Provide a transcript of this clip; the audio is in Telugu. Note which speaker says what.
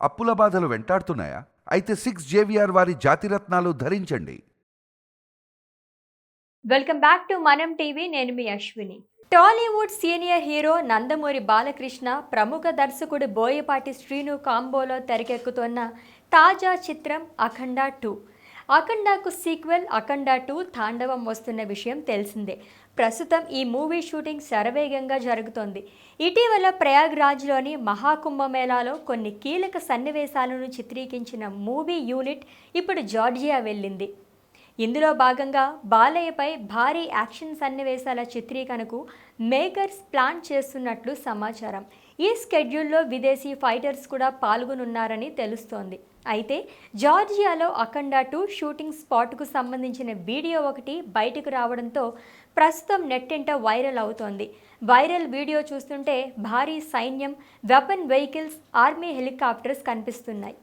Speaker 1: అప్పుల బాధలు వెంటాడుతున్నాయా? అయితే సిక్స్ జేవిఆర్ వారి జాతిరత్నాలు ధరించండి.
Speaker 2: Welcome back to Manam TV నేను మీ Ashwini. Tollywood senior hero Nandamuri Balakrishna ప్రముఖ దర్శకుడు బోయపాటి శ్రీను కాంబోలో తెరకెక్కుతున్న తాజా చిత్రం అఖండ టూ అఖండాకు సీక్వెల్ అఖండ టూ తాండవం వస్తున్న విషయం తెలిసిందే. ప్రస్తుతం ఈ మూవీ షూటింగ్ శరవేగంగా జరుగుతోంది. ఇటీవల ప్రయాగ్రాజ్లోని మహాకుంభమేళాలో కొన్ని కీలక సన్నివేశాలను చిత్రీకరించిన మూవీ యూనిట్ ఇప్పుడు జార్జియా వెళ్ళింది. ఇందులో భాగంగా బాలయ్యపై భారీ యాక్షన్ సన్నివేశాల చిత్రీకరణకు మేకర్స్ ప్లాన్ చేస్తున్నట్లు సమాచారం. ఈ స్కెడ్యూల్లో విదేశీ ఫైటర్స్ కూడా పాల్గొనున్నారని తెలుస్తోంది. అయితే జార్జియాలో అఖండ టూ షూటింగ్ స్పాట్కు సంబంధించిన వీడియో ఒకటి బయటకు రావడంతో ప్రస్తుతం నెట్టింట వైరల్ అవుతోంది. వైరల్ వీడియో చూస్తుంటే భారీ సైన్యం వెపన్ వెహికల్స్ ఆర్మీ హెలికాప్టర్స్ కనిపిస్తున్నాయి.